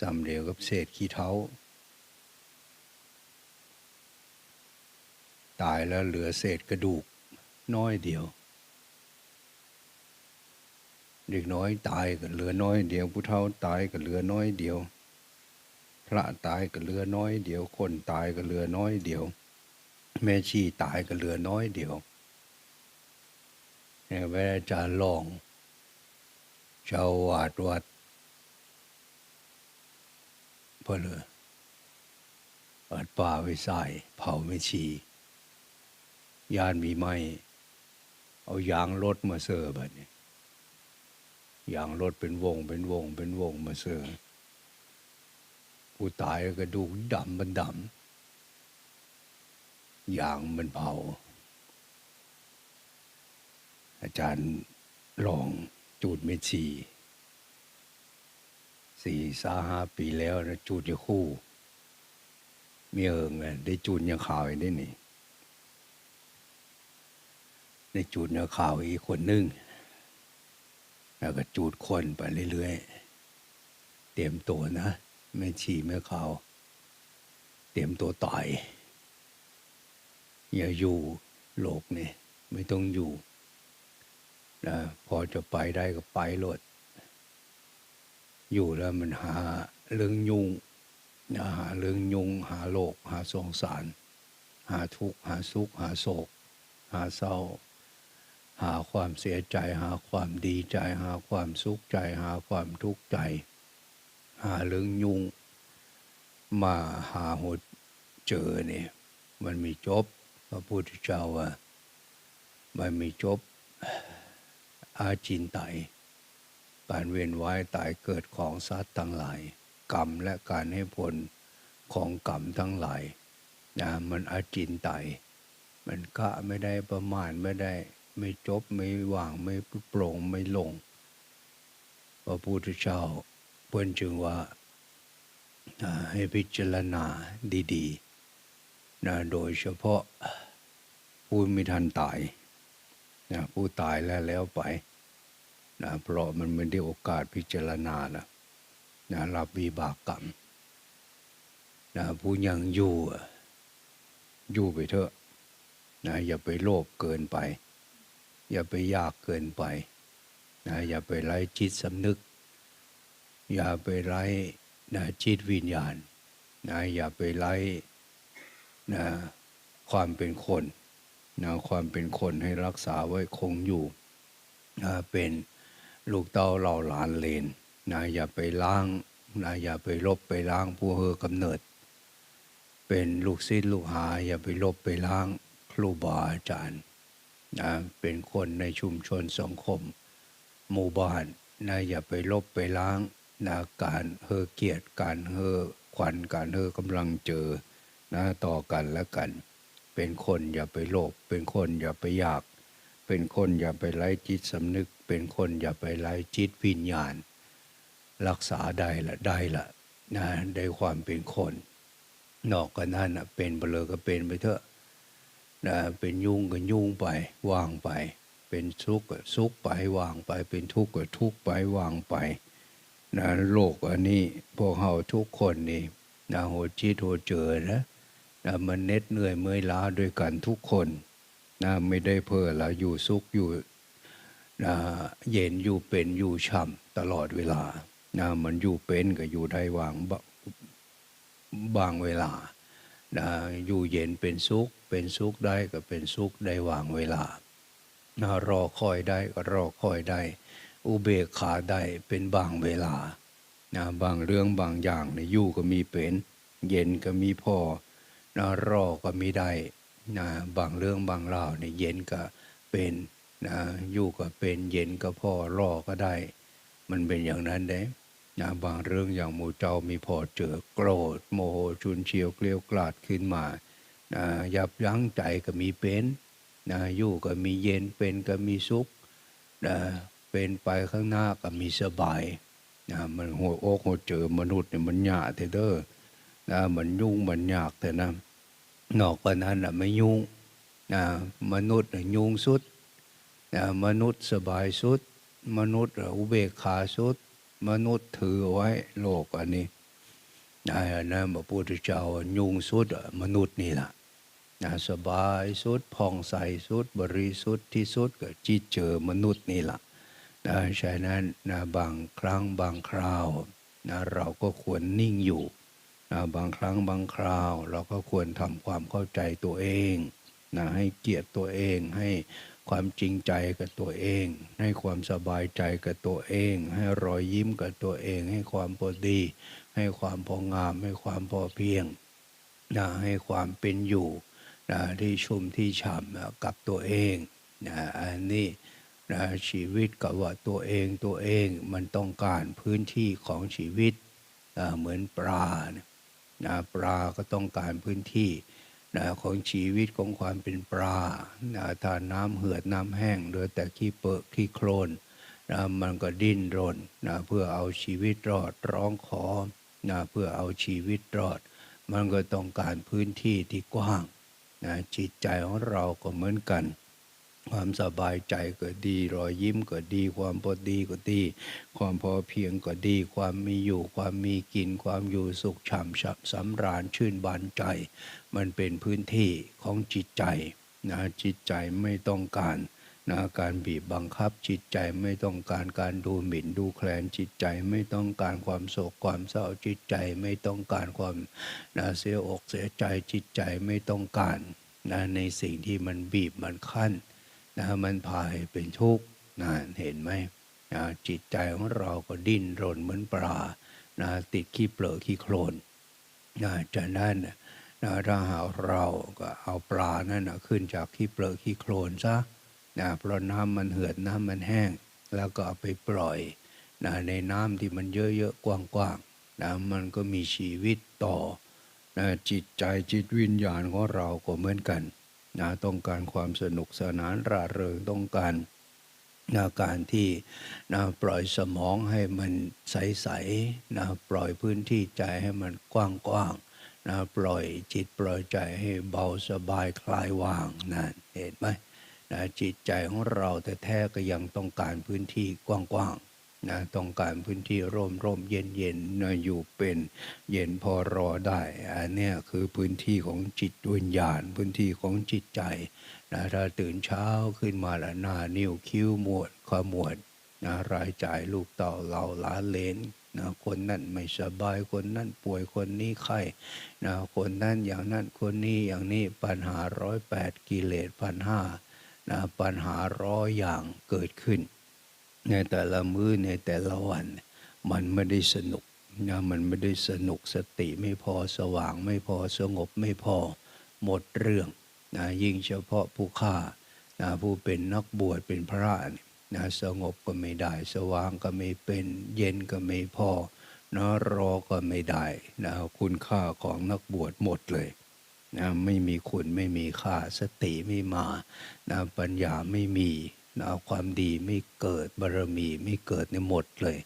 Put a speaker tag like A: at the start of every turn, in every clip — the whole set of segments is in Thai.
A: ซ้ำเดียวกับเศษขี้เท้า ตายแล้วเหลือเศษกระดูกน้อยเดียว เด็กน้อยตายก็เหลือน้อยเดียว ผู้เฒ่าตายก็เหลือน้อยเดียว พระตายก็เหลือน้อยเดียว คนตายก็เหลือน้อยเดียว แม่ชีตายก็เหลือน้อยเดียวเนี่ยเวลาอาจารย์ลองเจ้าวาดวัด เพื่อเลยวัดป่าไว้ใส่เผาไม่ชียานมีไม้เอายางรถมาเสิร์ฟแบบนี้ยางรถเป็นวงเป็นวง เป็นวงมาเสิร์ฟผู้ตายก็ดูกดำมันดำยางมันเผา อาจารย์ลองจูดเมชี สี่สาห้าปีแล้วนะจูดอยู่คู่ มีเอิงอะได้จูดยังข่าวอีกได้นี่ได้จูดยังข่าวอีกคนนึงแล้วก็จูดคนไปเรื่อยๆ เตรียมตัวนะ ไม่ฉี่ไม่ข่าว เตรียมตัวต่อย อย่าอยู่โลกนี่ไม่ต้องอยู่นะพอจะไปได้ก็ไปโลด อยู่แล้วมันหาเรื่องยุ่งหาเรื่องยุ่ง หาโลก หาสงสาร หาทุกข์หาสุข หาโศก หาเศร้า หาความเสียใจ หาความดีใจ หาความสุขใจ หาความทุกข์ใจ หาเรื่องยุ่ง มาหาหดเจอเนี่ยมันมีจบพระพุทธเจ้าว่ามันมีจบอาจินไตย การเวียนว่ายตายเกิดของสัตว์ทั้งหลาย กรรมและการให้ผลของกรรมทั้งหลายนะมันอาจินไตมันกะไม่ได้ประมาณไม่ได้ไม่จบไม่ว่างไม่โปร่งไม่ลง พระพุทธเจ้าเพิ่อนจึงว่าอ่าให้พิจารณาดีๆนะโดยเฉพาะผู้ไม่ทันตายนะผู้ตายแล้วแล้วไป นะเพราะมันไม่ได้โอกาสพิจารณานะนะรับวิบากกรรมนะผู้ยังอยู่อะอยู่ไปเถอะนะอย่าไปโลภเกินไป อย่าไปยากเกินไปนะอย่าไปไร้จิตสำนึก อย่าไปไร้นะจิตวิญญาณนะอย่าไปไร้นะความเป็นคนนะความเป็นคนให้รักษาไว้คงอยู่นะเป็น ลูกเต้าเหล่าหลานเลนนะอย่าไปล้างนะอย่าไปลบไปล้างผู้เฮอกำเนิด เป็นลูกศิษย์ลูกหา อย่าไปลบไปล้างครูบาอาจารย์นะเป็นคนในชุมชนสังคม หมู่บ้านนะอย่าไปลบไปล้างนะการเฮอเกียรติการเฮอขวัญการเฮอกำลังเจอนะต่อกันและกัน เป็นคนอย่าไปโลภเป็นคนอย่าไปอยาก เป็นคนอย่าไปไร้จิตสำนึก เป็นคนอย่าไปไร้จิตวิญญาณ รักษาได้ละได้ละนะได้ความเป็นคน นอกกันนั้นเป็นไปเลยก็เป็นไปเถอะนะเป็นยุ่งก็ยุ่งไปวางไป เป็นสุขก็สุขไปวางไป เป็นทุกข์ก็ทุกข์ไปวางไปนะโลกอันนี้พวกเราทุกคนนี่นะโหจิตโหเจอนะนะมันเน็ดเหนื่อยเมื่อยล้าด้วยกันทุกคนนะไม่ได้เพื่อละอยู่สุขอยู่ นะเย็นอยู่เป็นอยู่ช่ำตลอดเวลานะมันอยู่เป็นก็อยู่ได้วางบบางเวลานะอยู่เย็นเป็นสุข เป็นสุขได้ก็เป็นสุขได้วางเวลานะรอคอยได้ก็รอคอยได้ อุเบกขาได้เป็นบางเวลานะบางเรื่องบางอย่างในะอยู่ก็มีเป็น เย็นก็มีพอนะรอก็มีได้นะบางเรื่องบางราวในยเย็นก็เป็น นะอยู่ก็เป็นเย็นก็พ่อรอก็ได้ มันเป็นอย่างนั้นเด้นะบางเรื่องอย่างหมูเจ้ามีพอเจอโกรธ โมโหชุนเฉียวเกลียวกลาดขึ้นมานะยับยั้งใจก็มีเป็นนะอยู่ก็มีเย็นเป็นก็มีสุขนะเป็นไปข้างหน้าก็มีสบายนะมันหัวอกหัวเจอมนุษย์เนี่ยมันยากเถอะเด้อนะมันยุ่งมันยากแต่นะนอกจานั้นนะไม่ยุ่งนะมนุษย์น่ะยุ่งสุด มนุษย์สบายสุด มนุษย์อุเบกขาสุด มนุษย์ถือไว้โลกอันนี้นะนนั้นพระพุทธเจ้ายุงสุดมนุษย์นี่ล่ะนะสบายสุดผ่องใสสุด บริสุทธิ์ที่สุดก็จิตเจอมนุษย์นี่ล่ะนะฉะนั้นนะบางครั้งบางคราวนะเราก็ควรนิ่งอยู่นะบางครั้งบางคราว เราก็ควรทำความเข้าใจตัวเองนะให้เกียรติตัวเองให้ ความจริงใจกับตัวเอง ให้ความสบายใจกับตัวเอง ให้รอยยิ้มกับตัวเอง ให้ความพอดี ให้ความพองาม ให้ความพอเพียงนะให้ความเป็นอยู่นะที่ชุ่มที่ฉ่ำกับตัวเองนะอันนี้นะชีวิตกับว่าตัวเองตัวเองมันต้องการพื้นที่ของชีวิตนะเหมือนปลานะปลาก็ต้องการพื้นที่ นะของชีวิตของความเป็นปลานะถ้าน้ำเหือดน้ำแห้งเหลือแต่ขี้เปอะขี้โคลนนะมันก็ดิ้นรนนะเพื่อเอาชีวิตรอดร้องขอนะเพื่อเอาชีวิตรอด มันก็ต้องการพื้นที่ที่กว้างนะจิตใจของเราก็เหมือนกัน ความสบายใจก็ดี รอยยิ้มก็ดี ความพอดีก็ดี ความพอเพียงก็ดี ความมีอยู่ความมีกิน ความอยู่สุขฉ่ำชับสำราญชื่นบานใจ มันเป็นพื้นที่ของจิตใจนะจิตใจไม่ต้องการนะการบีบบังคับจิตใจไม่ต้องการการดูหมิ่นดูแคลนจิตใจไม่ต้องการความโศกความเศร้าจิตใจไม่ต้องการความนะเสียอกเสียใจจิตใจไม่ต้องการนะในสิ่งที่มันบีบมันขั้น นะมันพายเป็นทุกข์นะเห็นไหมนะจิตใจของเราก็ดิ้นรนเหมือนปลานะติดขี้เปลือกขี้โคลนนะจากนั้นนะถ้าหาเราก็เอาปลานั่นนะขึ้นจากขี้เปลือกขี้โคลนซะนะเพราะน้ำมันเหือดน้ำมันแห้ง แล้วก็เอาไปปล่อยนะในน้ำที่มันเยอะๆกว้างๆนะมันก็มีชีวิตต่อนะจิตใจจิตวิญญาณของเราก็เหมือนกัน นะต้องการความสนุกสนานร่าเริงต้องการนะการที่นะปล่อยสมองให้มันใสๆนะปล่อยพื้นที่ใจให้มันกว้างๆนะปล่อยจิตปล่อยใจให้เบาสบายคลายวางนะเห็นไหมนะจิตใจของเราแต่แท้ก็ยังต้องการพื้นที่กว้างๆ นะต้องการพื้นที่ร่มร่มเย็นเย็นนะอยู่เป็นเย็นพอรอได้อันนี้คือพื้นที่ของจิตวิญญาณ พื้นที่ของจิตใจนะถ้าตื่นเช้าขึ้นมาละหน้านิ้วคิ้วหมวดขมวดนะรายจ่ายลูกเต่าเราหลานเลนนะคนนั้นไม่สบายคนนั้นป่วยคนนี้ไข้นะคนนั้นอย่างนั้นคนนี้อย่างนี้ปัญหาร้อยแปดกิเลสพันห้านะปัญหาร้อยอย่างเกิดขึ้น ในแต่ละมื้อในแต่ละวัน มันไม่ได้สนุกนะมันไม่ได้สนุกสติไม่พอสว่างไม่พอสงบไม่พอหมดเรื่องนะยิ่งเฉพาะผู้ฆ่านะผู้เป็นนักบวชเป็นพระนะสงบก็ไม่ได้ สว่างก็ไม่เป็นเย็นก็ไม่พอนะรอก็ไม่ได้นะคุณค่าของนักบวชหมดเลยนะไม่มีคุณไม่มีค่าสติไม่มานะปัญญาไม่มี นะความดีไม่เกิดบารมีไม่เกิดในหมดเลย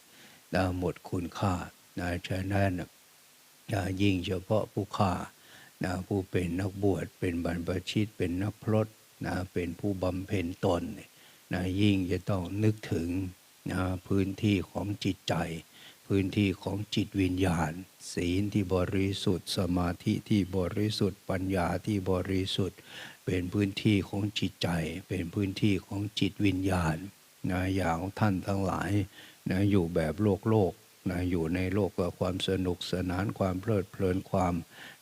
A: นะหมดคุณค่านะฉะนั้นนะยิ่งเฉพาะผู้ฆ่านะผู้เป็นนักบวชเป็นบรรพชิตเป็นนักพรตนะเป็นผู้บำเพ็ญตนนะยิ่งจะต้องนึกถึงนะพื้นที่ของจิตใจ พื้นที่ของจิตวิญญาณ ศีลที่บริสุทธิ์ สมาธิที่บริสุทธิ์ปัญญาที่บริสุทธิ์ เป็นพื้นที่ของจิตใจ เป็นพื้นที่ของจิตวิญญาณนะอย่างท่านทั้งหลายนะอยู่แบบโลกโลกนะอยู่ในโลกกับความสนุกสนานความเพลิดเพลินความ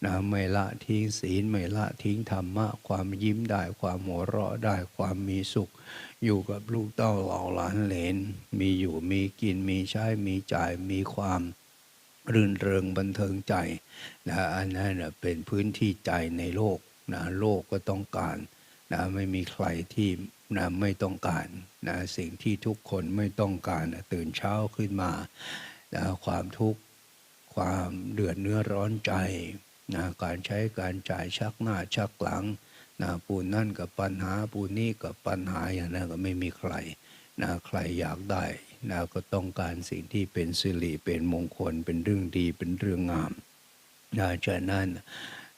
A: นะไม่ละทิ้งศีลไม่ละทิ้งธรรมะ ความยิ้มได้ความหัวเราะได้ความมีสุข อยู่กับลูกเต้าเหล่าหลานเหลน มีอยู่มีกินมีใช้มีจ่ายมีความรื่นเริงบันเทิงใจนะอันนั้นนะเป็นพื้นที่ใจในโลก นะโลกก็ต้องการนะไม่มีใครที่นะไม่ต้องการนะสิ่งที่ทุกคนไม่ต้องการนะตื่นเช้าขึ้นมานะความทุกข์ความเดือดเนื้อร้อนใจนะการใช้การจ่ายชักหน้าชักหลังนะปูนั่นกับปัญหาปูนี่กับปัญหาอย่างนั้นก็ไม่มีใครนะใครอยากได้นะก็ต้องการสิ่งที่เป็นสิริเป็นมงคลเป็นเรื่องดีเป็นเรื่องงามนะฉะนั้น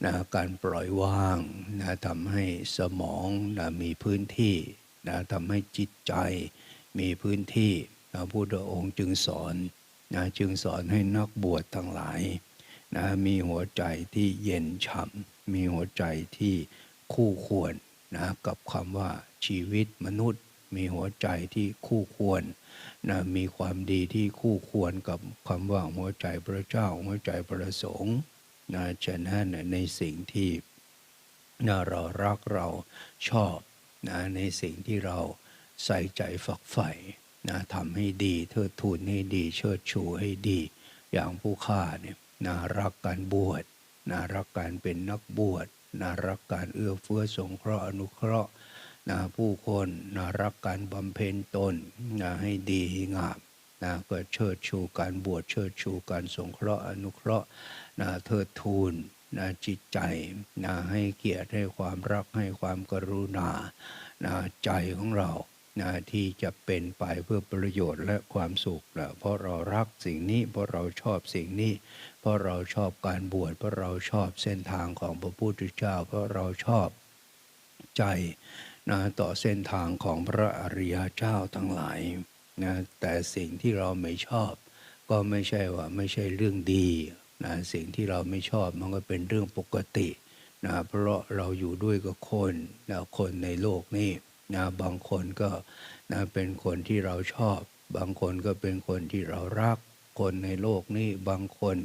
A: นะการปล่อยวางนะทำให้สมองนะมีพื้นที่นะทำให้จิตใจมีพื้นที่พระพุทธองค์จึงสอนนะจึงสอนให้นักบวชทั้งหลายนะมีหัวใจที่เย็นฉ่ำมีหัวใจที่คู่ควรนะกับคำว่าชีวิตมนุษย์ มีหัวใจที่คู่ควรนะมีความดีที่คู่ควรกับคำว่าหัวใจพระเจ้าหัวใจประสงค์ ฉะนั้นในสิ่งที่นะเรารักเราชอบนะในสิ่งที่เราใส่ใจฝักใฝ่นะทำให้ดีเทิดทูนให้ดีเชิดชูให้ดี อย่างผู้ฆ่าเนี่ยนะรักการบวชนะรักการเป็นนักบวชนะรักการเอื้อเฟื้อสงเคราะห์อนุเคราะห์นะผู้คนนะรักการบำเพ็ญตนนะให้ดีให้งาม นะก็เชิดชูการบวชเชิดชูการสงเคราะห์อนุเคราะห์นะเทิดทูนนะจิตใจนะให้เกียรติให้ความรักให้ความกรุณานะใจของเรานะที่จะเป็นไปเพื่อประโยชน์และความสุขนะเพราะเรารักสิ่งนี้ เพราะเราชอบสิ่งนี้ เพราะเราชอบการบวชเพราะเราชอบเส้นทางของพระพุทธเจ้า เพราะเราชอบใจนะต่อเส้นทางของพระอริยเจ้าทั้งหลาย นะแต่สิ่งที่เราไม่ชอบ ก็ไม่ใช่ว่าไม่ใช่เรื่องดีนะสิ่งที่เราไม่ชอบมันก็เป็นเรื่องปกตินะเพราะเราอยู่ด้วยกับคนนะคนในโลกนี้นะบางคนก็นะเป็นคนที่เราชอบ บางคนก็เป็นคนที่เรารัก คนในโลกนี้บางคน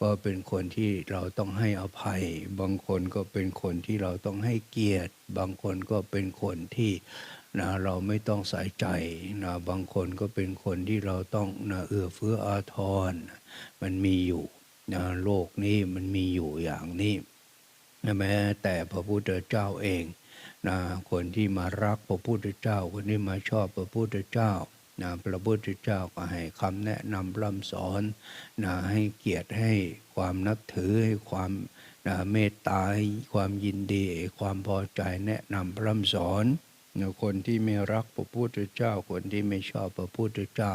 A: ก็เป็นคนที่เราต้องให้อภัย บางคนก็เป็นคนที่เราต้องให้เกียรติ บางคนก็เป็นคนที่ นะเราไม่ต้องใส่ใจนะบางคนก็เป็นคนที่เราต้องนะเอื้อเฟื้ออาทรมันมีอยู่นะโลกนี้มันมีอยู่อย่างนี้นะแม้แต่พระพุทธเจ้าเองนะคนที่มารักพระพุทธเจ้า คนที่มาชอบพระพุทธเจ้านะพระพุทธเจ้าก็ให้คำแนะนำร่ำสอนนะให้เกียรติให้ความนับถือให้ความนะเมตตาให้ความยินดี ความพอใจแนะนำร่ำสอน คนที่ไม่รักพระพุทธเจ้า คนที่ไม่ชอบพระพุทธเจ้า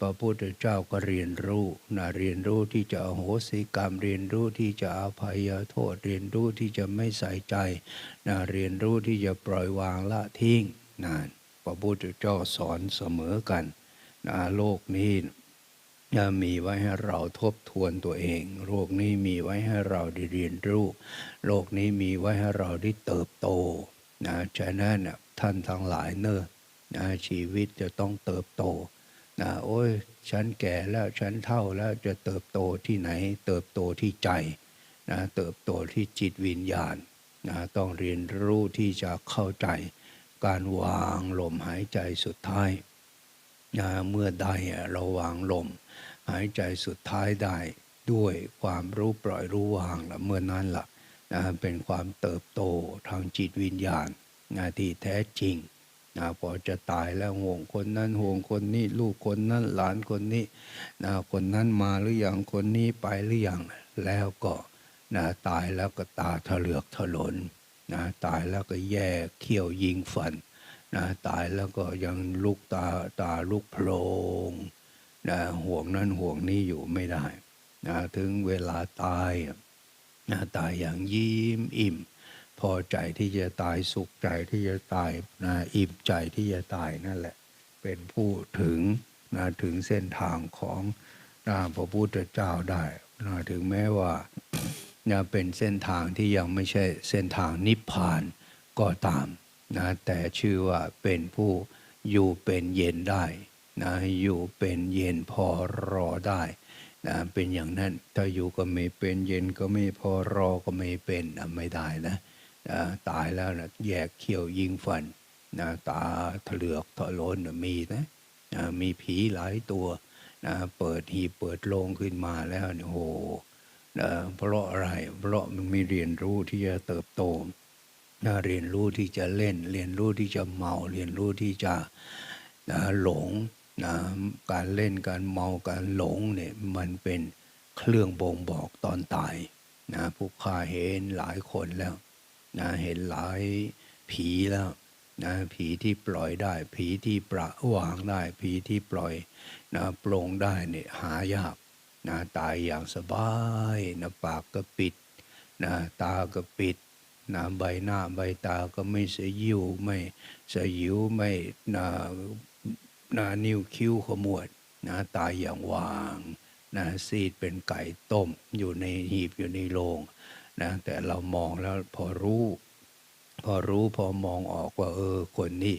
A: พระพุทธเจ้าก็เรียนรู้นะเรียนรู้ที่จะอโหสิกรรม เรียนรู้ที่จะอภัยโทษ เรียนรู้ที่จะไม่ใส่ใจนะเรียนรู้ที่จะปล่อยวางละทิ้งนานพระพุทธเจ้าสอนเสมอกันนะโลกนี้มีไว้ให้เราทบทวนตัวเอง โลกนี้มีไว้ให้เราได้เรียนรู้ โลกนี้มีไว้ให้เราได้เติบโต นะฉะนั้นท่านทั้งหลายเนอะนะชีวิตจะต้องเติบโตนะโอ้ยฉันแก่แล้วฉันเท่าแล้วจะเติบโตที่ไหน เติบโตที่ใจนะเติบโตที่จิตวิญญาณนะต้องเรียนรู้ที่จะเข้าใจ การวางลมหายใจสุดท้ายนะเมื่อใดเราวางลม หายใจสุดท้ายได้ ด้วยความรู้ปล่อยรู้วางละเมื่อนั้นละ่ะ นะเป็นความเติบโตทางจิตวิญญาณนะที่แท้จริงนะพอจะตายแล้วห่วงคนนั้นห่วงคนนี้ลูกคนนั้นหลานคนนี้นะคนนั้นมาหรืออยังคนนี้ไปหรืออยังแล้วก็นะตายแล้วก็ตาถลือกถลนนะตายแล้วก็แย่เขี้ยวยิงฟันนะตายแล้วก็ยังลุกตาตาลุกโพลงนะห่วงนั้นห่วงนี้อยู่ไม่ได้นะถึงเวลาตาย นะตายอย่างยิ้มอิ่ม พอใจที่จะตายสุขใจที่จะตายนะอิ่มใจที่จะตายนั่นแหละ เป็นผู้ถึงนะถึงเส้นทางของนะพระพุทธเจ้าได้นะถึงแม้ว่านะเป็นเส้นทางที่ยังไม่ใช่เส้นทางนิพพานก็ตามนะแต่ชื่อว่าเป็นผู้อยู่เป็นเย็นได้นะอยู่เป็นเย็นพอรอได้ เป็นอย่างนั้นถ้าอยู่ก็ไม่เป็นเย็นก็ไม่พอรอก็ไม่เป็นนะไม่ได้นะนะตายแล้วนะแยกเขี้ยวยิงฟันนะตาถลือกถลนนะมีนะนะมีผีหลายตัวนะเปิดหีเปิดโลงขึ้นมาแล้วนี่โหนะเพราะอะไรเพราะมันมีเรียนรู้ที่จะเติบโตนะเรียนรู้ที่จะเล่น เรียนรู้ที่จะเมา เรียนรู้ที่จะนะหลง นะการเล่นการเมาการหลงเนี่ยมันเป็นเครื่องบ่งบอกตอนตายนะผู้ข้าเห็นหลายคนแล้วนะเห็นหลายผีแล้วนะผีที่ปล่อยได้ ผีที่ประวางได้ ผีที่ปล่อยนะปลงได้เนี่ยหายากนะตายอย่างสบายนะปากก็ปิดนะตาก็ปิดนะใบหน้าใบตาก็ไม่เสยิวไม่เสยิวไม่นะ นะนิ้วคิ้วขมวดนะตายอย่างวางนะซีดเป็นไก่ต้มอยู่ในหีบอยู่ในโรงนะแต่เรามองแล้วพอรู้ พอรู้พอมองออกว่า เออ คนนี้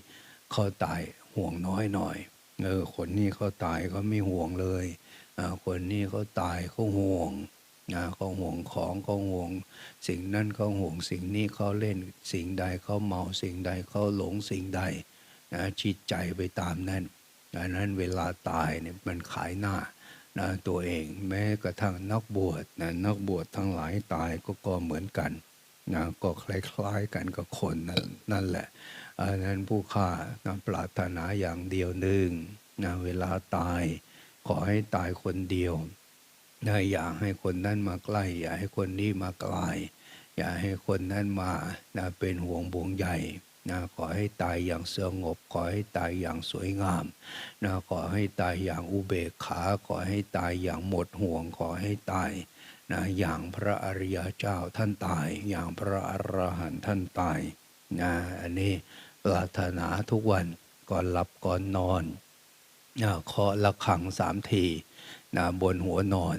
A: เขาตายห่วงน้อยหน่อยเออคนนี้เขาตายเขาไม่ห่วงเลยอ่าคนนี้เขาตายเขาห่วงนะเขาห่วงของเขาห่วง สิ่งนั้นเขาห่วงสิ่งนี้เขาเล่นสิ่งใดเขาเมาสิ่งใดเขาหลงสิ่งใดนะจิตใจไปตามนั้น ดังนั้นเวลาตายเนี่ยมันขายหน้านะตัวเองแม้กระทั่งนักบวชนะนักบวชทั้งหลายตายก็ก็เหมือนกันนะก็คล้ายๆกันกับคนนั่นนั่นแหละอันนั้นผู้ฆ่านะปรารถนาอย่างเดียวหนึ่งนะเวลาตาย ขอให้ตายคนเดียวนะอย่าให้คนนั้นมาใกล้อย่าให้คนนี้มาไกลอย่าให้คนนั้นมานะเป็นห่วงบวงใหญ่ นะขอให้ตายอย่างสงบ ขอให้ตายอย่างสวยงามนะขอให้ตายอย่างอุเบกขา ขอให้ตายอย่างหมดห่วง ขอให้ตายนะอย่างพระอริยเจ้าท่านตาย อย่างพระอรหันต์ท่านตายนะอันนี้ปรารถนาทุกวันก่อนหลับก่อนนอนนะเคาะระฆังสามทีนะบนหัวนอน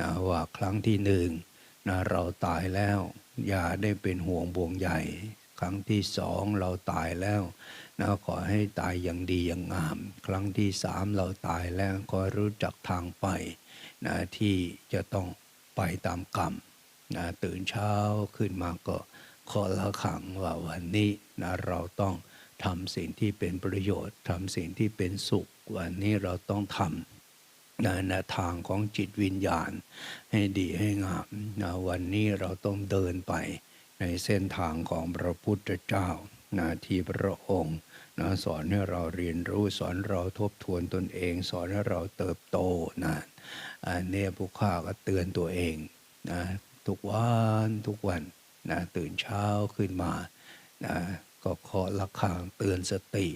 A: นะว่าครั้งที่หนึ่งนะเราตายแล้ว อย่าได้เป็นห่วงบวงใหญ่ ครั้งที่สองเราตายแล้วนะขอให้ตายอย่างดีอย่างงาม ครั้งที่สามเราตายแล้วก็รู้จักทางไปนะที่จะต้องไปตามกรรมนะตื่นเช้าขึ้นมาก็ขอละขังว่าวันนี้นะเราต้องทำสิ่งที่เป็นประโยชน์ทำสิ่งที่เป็นสุข วันนี้เราต้องทำนะนทางของจิตวิญญาณ ให้ดีให้งามนะวันนี้เราต้องเดินไป ในเส้นทางของพระพุทธเจ้านะที่พระองค์นะสอนให้เราเรียนรู้สอนเราทบทวนตนเอง สอนให้เราเติบโตนะอันนี้ผู้ข้าก็เตือนตัวเองนะทุกวันทุกวันนะตื่นเช้าขึ้นมานะก็ขอละคางเตือนสติ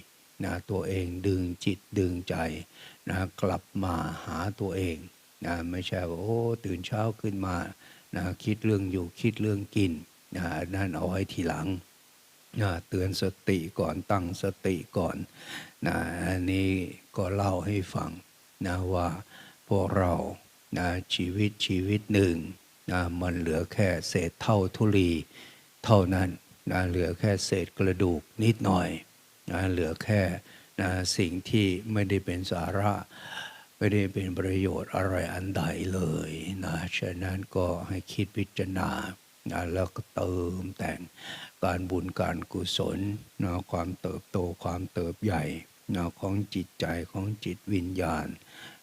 A: นะตัวเองดึงจิตดึงใจนะกลับมาหาตัวเองนะไม่ใช่ว่าโอ้ตื่นเช้าขึ้นมานะคิดเรื่องอยู่คิดเรื่องกิน นั่นเอาไว้ทีหลังเตือนสติก่อนตั้งสติก่อนนะอันนี้ก็เล่าให้ฟังนะว่าพวกเรานะชีวิตชีวิตหนึ่งนะมันเหลือแค่เศษเท่าทุลี เท่านั้นนะเหลือแค่เศษกระดูกนิดหน่อยนะเหลือแค่นะสิ่งที่ไม่ได้เป็นสาระ ไม่ได้เป็นประโยชน์อะไรอันใดเลยนะฉะนั้นก็ให้คิดพิจารณา นะแล้วก็เติมแต่งการบุญการกุศลนะความเติบโตความเติบใหญ่นะของจิตใจของจิตวิญญาณ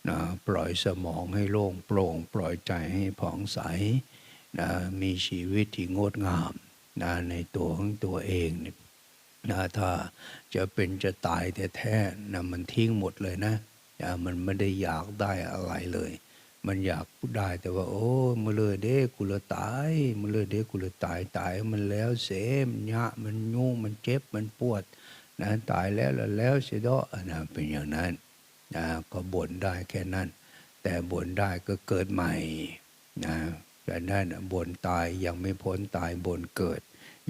A: นะปล่อยสมองให้โล่งโปร่ง ปล่อยใจให้ผ่องใสนะมีชีวิตที่งดงามนะในตัวของตัวเองนะถ้าจะเป็นจะตายแท้ๆนะมันทิ้งหมดเลยนะนะมันไม่ได้อยากได้อะไรเลย มันอยากพูดได้แต่ว่า โอ้มาเลยเด้กุลตายมาเลยเด้กุลตายตายมันแล้วเสมยะมันยุ่งมันเจ็บมันปวดนะตายแล้วแล้วแล้วเสียดอนะเป็นอย่างนั้นนะก็บ่นได้แค่นั้น แต่บ่นได้ก็เกิดใหม่นะแต่นั่นบ่นตายยังไม่พ้นตายบ่นเกิด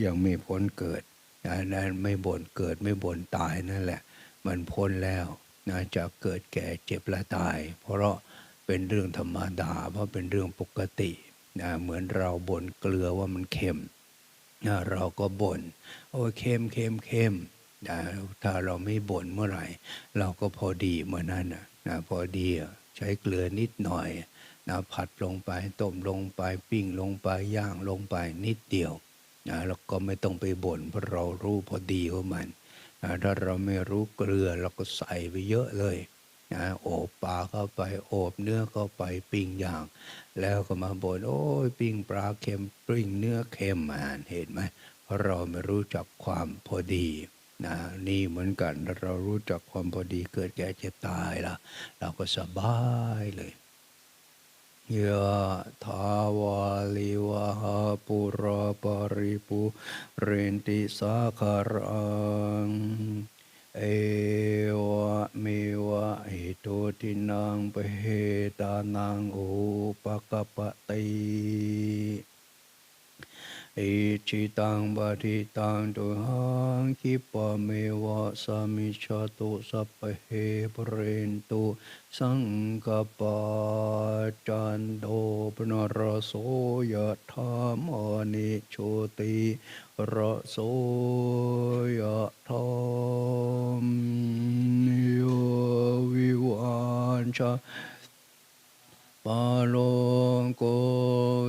A: ยังไม่พ้นเกิดนะนั่นไม่บ่นเกิดไม่บ่นตายนั่นแหละ มันพ้นแล้วนะจะเกิดแก่เจ็บและตาย เพราะ เป็นเรื่องธรรมดาเพราะเป็นเรื่องปกตินะเหมือนเราบ่นเกลือว่ามันเค็มนะเราก็บน่นโอ้เค็มเค็มเค็มนะถ้าเราไม่บ่นเมื่อไหร่ เราก็พอดีเมื่อนั้นนะนะพอดีใช้เกลือนิดหน่อยนะผัดลงไปต้มลงไปปิ้งลงไปย่างลงไปนิดเดียวนะเราก็ไม่ต้องไปบ่นเพราะเรารู้พอดีของมันนะถ้าเราไม่รู้เกลือเราก็ใส่ไปเยอะเลย นะโอบปลาเข้าไปโอบเนื้อเข้าไปปิ้งย่าง แล้วก็มาบ่นโอ้ยปิ้งปลาเค็มปิ้งเนื้อเค็มอ่านเห็นไหมเพราะเราไม่รู้จักความพอดีนะนี่เหมือนกันเรารู้จักความพอดีเกิดแก่เจ็บตายละเราก็สบายเลยยะทาวาลิวะหาปุราปริปุเรนติสาคารัง e oa me oa e tō tinang pehe tānang o pakapatai. Pakapatai. อิจิตังปฏิตังตุหังคิปะเมวะสามิชาตุสัพเพเปเรนตุสังกปาจันโดปนรโสยธามณิโชติรโสยธามโยวิวันชา ปาโลโก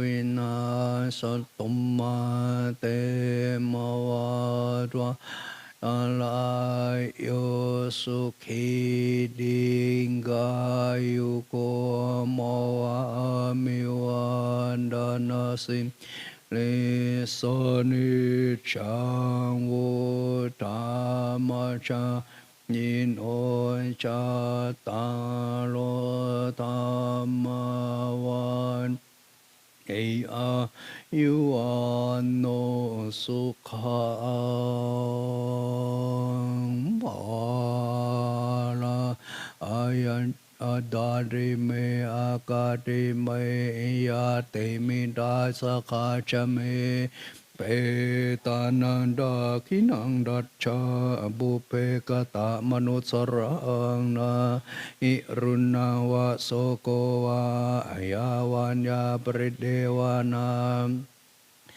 A: วินาสตุมมาเตมวาตวาอะไรโยสุขีดิงกายุโกมวามิวันดานาสิเลสนิจังวุตามชายินโอนชาตาโลธรรมวันเออายุวันโนสุขัง บาลาอายันอาดาริเมอากาติเมยาเตมิดาสกาช เมเปตานันดาคินังดัชชาบุเปกตะมนุสรังนาอิรุณาวะโสโกวายาวันยาปริเดวานาม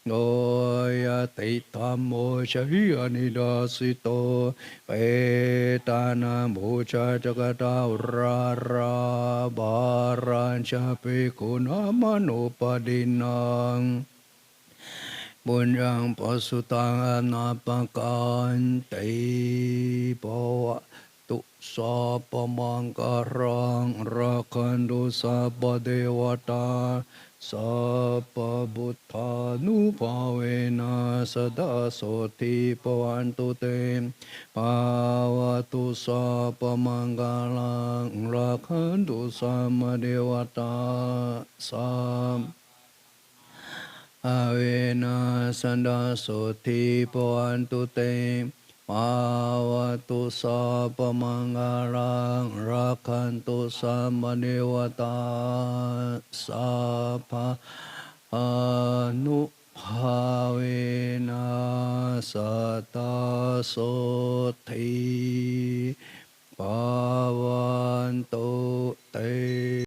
A: มิสุปฏิติตาดีคาลตังหิตายานิโนยติธรรมโมชริยนิดาสิโตเปตานาบูชาจกตาราราบารัญชาปิคุณามนุปดินังบุญยังปสุตังอนาปกันติปวะตุสาปมังการังรักันตุสัพเทวตา สัพพบุทธานุภาเวนะสดาโสติปวันตุเตภาวะตุสัพมังกาลังรักขันตุสัมมเทวตาสัมอเวนัสันดาโสทิปวันตุเต ปาวตุสัพมังการังรักขันตุสัมมเนวตาสาภาอนุภาเวนัสตาโสทีปาวันตุเต